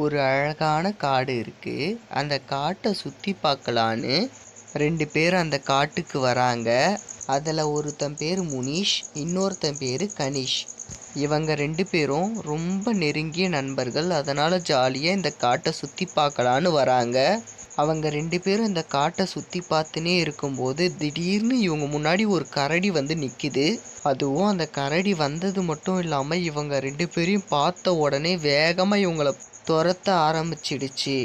ஒரு அழகான காடு இருக்கு. அந்த காட்டை சுற்றி பார்க்கலான்னு ரெண்டு பேர் அந்த காட்டுக்கு வராங்க. அதில் ஒருத்தன் பேர் முனீஷ் இன்னொருத்தன் பேர் கனிஷ். இவங்க ரெண்டு பேரும் ரொம்ப நெருங்கிய நண்பர்கள். அதனால் ஜாலியாக இந்த காட்டை சுற்றி பார்க்கலான்னு வராங்க. அவங்க ரெண்டு பேரும் இந்த காட்டை சுற்றி பார்த்துனே இருக்கும்போது திடீர்னு இவங்க முன்னாடி ஒரு கரடி வந்து நிற்கிது அதுவும் அந்த கரடி வந்தது மட்டும் இல்லாமல் இவங்க ரெண்டு பேரையும் பார்த்த உடனே வேகமாக இவங்களை துரத்த ஆரம்பிச்சிடுச்சு.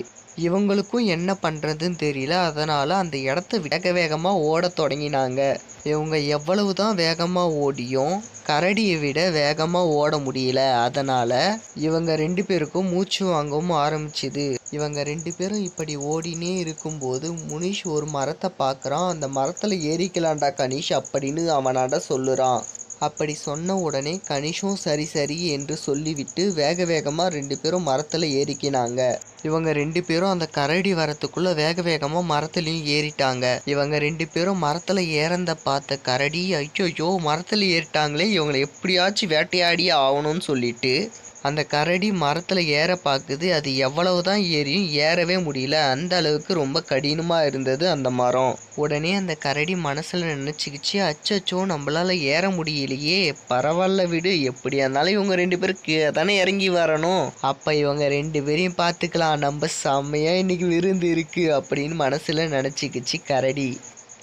இவங்களுக்கும் என்ன பண்ணுறதுன்னு தெரியல. அதனால் அந்த இடத்த வேக வேகமாக ஓடத் தொடங்கினாங்க. இவங்க எவ்வளவு தான் வேகமாக ஓடியும் கரடியை விட வேகமாக ஓட முடியல. அதனால் இவங்க ரெண்டு பேருக்கும் மூச்சு வாங்கவும் ஆரம்பிச்சுது. இவங்க ரெண்டு பேரும் இப்படி ஓடினே இருக்கும்போது முனிஷ் ஒரு மரத்தை பார்க்குறான். அந்த மரத்தில் ஏறிக்கலாம்டா கனிஷ் அப்படின்னு அவனாட சொல்லுறான். அப்படி சொன்ன உடனே கனிஷும் சரி சரி என்று சொல்லிவிட்டு வேக வேகமாக ரெண்டு பேரும் மரத்தில் ஏறிக்கினாங்க. இவங்க ரெண்டு பேரும் அந்த கரடி வரத்துக்குள்ள வேக வேகமாக மரத்துலையும் ஏறிட்டாங்க. இவங்க ரெண்டு பேரும் மரத்தில் ஏறந்த பார்த்த கரடி ஐயோ மரத்தில் ஏறிட்டாங்களே இவங்களை எப்படியாச்சும் வேட்டையாடியே ஆகணும்னு சொல்லிட்டு அந்த கரடி மரத்தில் ஏற பார்க்குது அது எவ்வளவு தான் ஏறியும் ஏறவே முடியல. அந்த அளவுக்கு ரொம்ப கடினமாக இருந்தது அந்த மரம். உடனே அந்த கரடி மனசில் நினச்சிக்கிச்சு அச்சச்சோ நம்மளால ஏற முடியலையே. பரவாயில்ல விடு. எப்படியா இருந்தாலும் இவங்க ரெண்டு பேரும் தானே இறங்கி வரணும். அப்போ இவங்க ரெண்டு பேரையும் பார்த்துக்கலாம். நம்ம செம்மையாக இன்னைக்கு விருந்து இருக்குது அப்படின்னு மனசில் நினச்சிக்கிச்சு கரடி.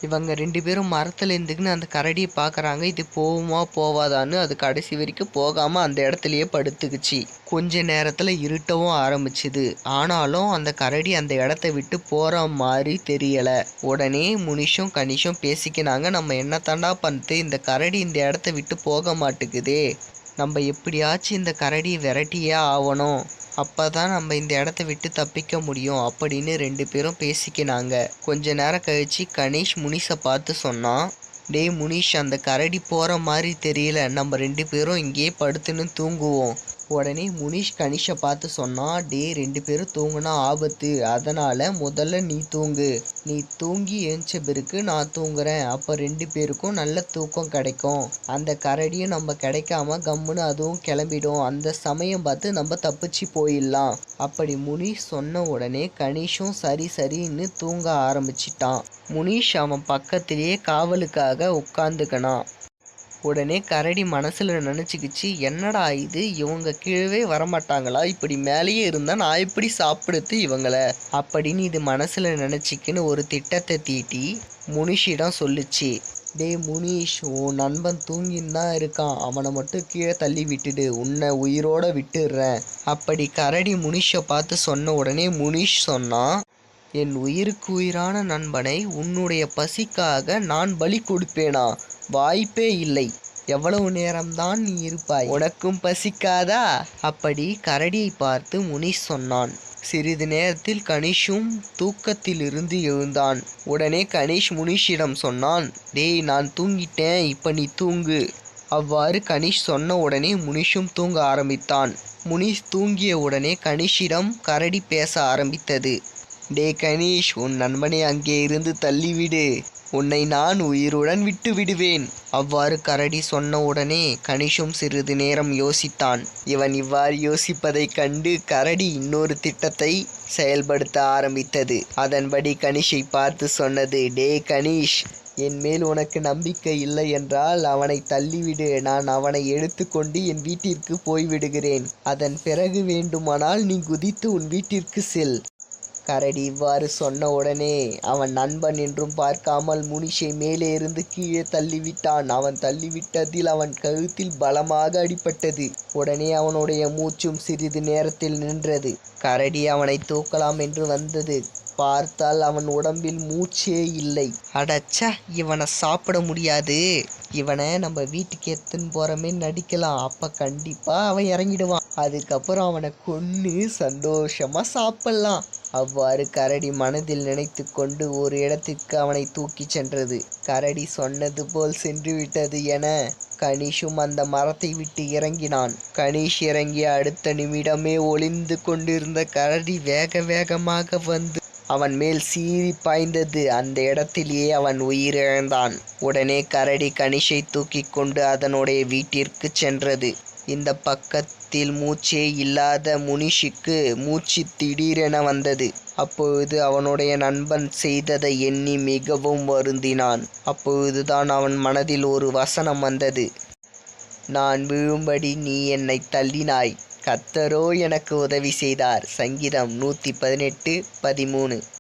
இவங்க ரெண்டு பேரும் மரத்தில் இருந்துக்குன்னு அந்த கரடியை பார்க்குறாங்க. இது போகுமா போவாதான்னு அது கடைசி வரைக்கும் போகாமல் அந்த இடத்துலையே படுத்துக்குச்சு. கொஞ்ச நேரத்தில் இருட்டவும் ஆரம்பிச்சுது. ஆனாலும் அந்த கரடி அந்த இடத்த விட்டு போகிற மாதிரி தெரியலை. உடனே முனிஷும் கனிஷும் பேசிக்கினாங்க நம்ம என்னத்தாண்டா பண்ணிட்டு இந்த கரடி இந்த இடத்த விட்டு போக மாட்டேங்குதே. நம்ம எப்படியாச்சும் இந்த கரடியை விரட்டியே ஆகணும் அப்போ தான் நம்ம இந்த இடத்த விட்டு தப்பிக்க முடியும் அப்படின்னு ரெண்டு பேரும் பேசிக்கினாங்க. கொஞ்ச நேரம் கழிச்சு கணேஷ் முனிஷை பார்த்து சொன்னான் டேய் முனிஷ் அந்த கரடி போகிற மாதிரி தெரியல. நம்ம ரெண்டு பேரும் இங்கேயே படுத்துன்னு தூங்குவோம். உடனே முனிஷ் கனிஷை பார்த்து சொன்னான் டே ரெண்டு பேரும் தூங்குனா ஆபத்து. அதனால் முதல்ல நீ தூங்கு. நீ தூங்கி எழுந்த பிறகு நான் தூங்குறேன். அப்போ ரெண்டு பேருக்கும் நல்ல தூக்கம் கிடைக்கும். அந்த கரடியும் நம்ம கிடைக்காம கம்முன்னு அதுவும் கிளம்பிடும். அந்த சமயம் பார்த்து நம்ம தப்பிச்சு போயிடலாம். அப்படி முனிஷ் சொன்ன உடனே கனிஷும் சரி சரின்னு தூங்க ஆரம்பிச்சிட்டான். முனிஷ் அவன் பக்கத்திலேயே காவலுக்காக உட்காந்துக்கினான் உடனே கரடி மனசில் நினச்சிக்கிச்சு என்னடா இது? இவங்க கீழே வரமாட்டாங்களா? இப்படி மேலேயே இருந்தால் நான் எப்படி சாப்பிடுத்து இவங்கள? அப்படின்னு இது மனசில் நினச்சிக்கின்னு ஒரு திட்டத்தை தீட்டி முனிஷிடம் சொல்லுச்சு. டே முனிஷ் உன் நண்பன் தூங்கின்னு தான் இருக்கான். அவனை மட்டும் கீழே தள்ளி விட்டுடு. உன்னை உயிரோட விட்டுடுறேன். அப்படி கரடி முனிஷை பார்த்து சொன்ன உடனே முனிஷ் சொன்னான் என் உயிருக்கு உயிரான நண்பனை உன்னுடைய பசிக்காக நான் பலி கொடுப்பேனா? வாய்ப்பே இல்லை. எவ்வளவு நேரம்தான் நீ இருப்பாய்? உனக்கும் பசிக்காதா? அப்படி கரடியை பார்த்து முனிஷ் சொன்னான். சிறிது நேரத்தில் கணேஷும் தூக்கத்திலிருந்து எழுந்தான். உடனே கணேஷ் முனிஷிடம் சொன்னான் டேய் நான் தூங்கிட்டேன். இப்போ நீ தூங்கு. அவ்வாறு கணேஷ் சொன்ன உடனே முனிஷும் தூங்க ஆரம்பித்தான். முனிஷ் தூங்கிய உடனே கணேஷிடம் கரடி பேச ஆரம்பித்தது. டே கணேஷ் உன் நண்பனை அங்கே இருந்து தள்ளிவிடு. உன்னை நான் உயிருடன் விட்டு விடுவேன். அவ்வாறு கரடி சொன்ன உடனே கணிஷும் சிறிது நேரம் யோசித்தான். இவன் இவ்வாறு யோசிப்பதைக் கண்டு கரடி இன்னொரு திட்டத்தை செயல்படுத்த ஆரம்பித்தது. அதன்படி கணிஷை பார்த்து சொன்னது டே கணீஷ் என் மேல் உனக்கு நம்பிக்கை இல்லை என்றால் அவனை தள்ளிவிடு. நான் அவனை எடுத்துக்கொண்டு என் வீட்டிற்கு போய்விடுகிறேன். அதன் பிறகு வேண்டுமானால் நீ குதித்து உன் வீட்டிற்கு செல். கரடி இவ்வாறு சொன்ன உடனே அவன் நண்பன் என்றும் பார்க்காமல் முனிஷை மேலே இருந்து கீழே தள்ளிவிட்டான். அவன் தள்ளிவிட்டதில் அவன் கழுத்தில் பலமாக அடிபட்டது. உடனே அவனுடைய மூச்சும் சிறிது நேரத்தில் நின்றது. கரடி அவனை தூக்கலாம் என்று வந்தது. பார்த்தால் அவன் உடம்பில் மூச்சே இல்லை. அடச்ச இவனை சாப்பிட முடியாது. இவனை நம்ம வீட்டுக்கு எடுத்துன்னு போகிறமே நடிக்கலாம். அப்போ கண்டிப்பாக அவன் இறங்கிடுவான். அதுக்கப்புறம் அவனை கொன்று சந்தோஷமாக சாப்பிட்லாம். அவ்வாறு கரடி மனதில் நினைத்து கொண்டு ஒரு இடத்திற்கு அவனை தூக்கிச் சென்றது. கரடி சொன்னது போல் சென்று விட்டது என கணீஷும் அந்த மரத்தை விட்டு இறங்கினான். கணீஷ் இறங்கிய அடுத்த நிமிடமே ஒளிந்து கொண்டிருந்த கரடி வேக வேகமாக வந்து அவன் மேல் சீறி பாய்ந்தது. அந்த இடத்திலேயே அவன் உயிரிழந்தான். உடனே கரடி கணிஷை தூக்கி கொண்டு அதனுடைய வீட்டிற்கு சென்றது. இந்த பக்கத்து நேரத்தில் மூச்சே இல்லாத முனிஷுக்கு மூச்சு திடீரென வந்தது. அப்பொழுது அவனுடைய நண்பன் செய்ததை எண்ணி மிகவும் வருந்தினான். அப்பொழுதுதான் அவன் மனதில் ஒரு வசனம் வந்தது. நான் விழும்படி நீ என்னை தள்ளினாய். கத்தரோ எனக்கு உதவி செய்தார். சங்கீதம் நூற்றி பதினெட்டு பதிமூணு.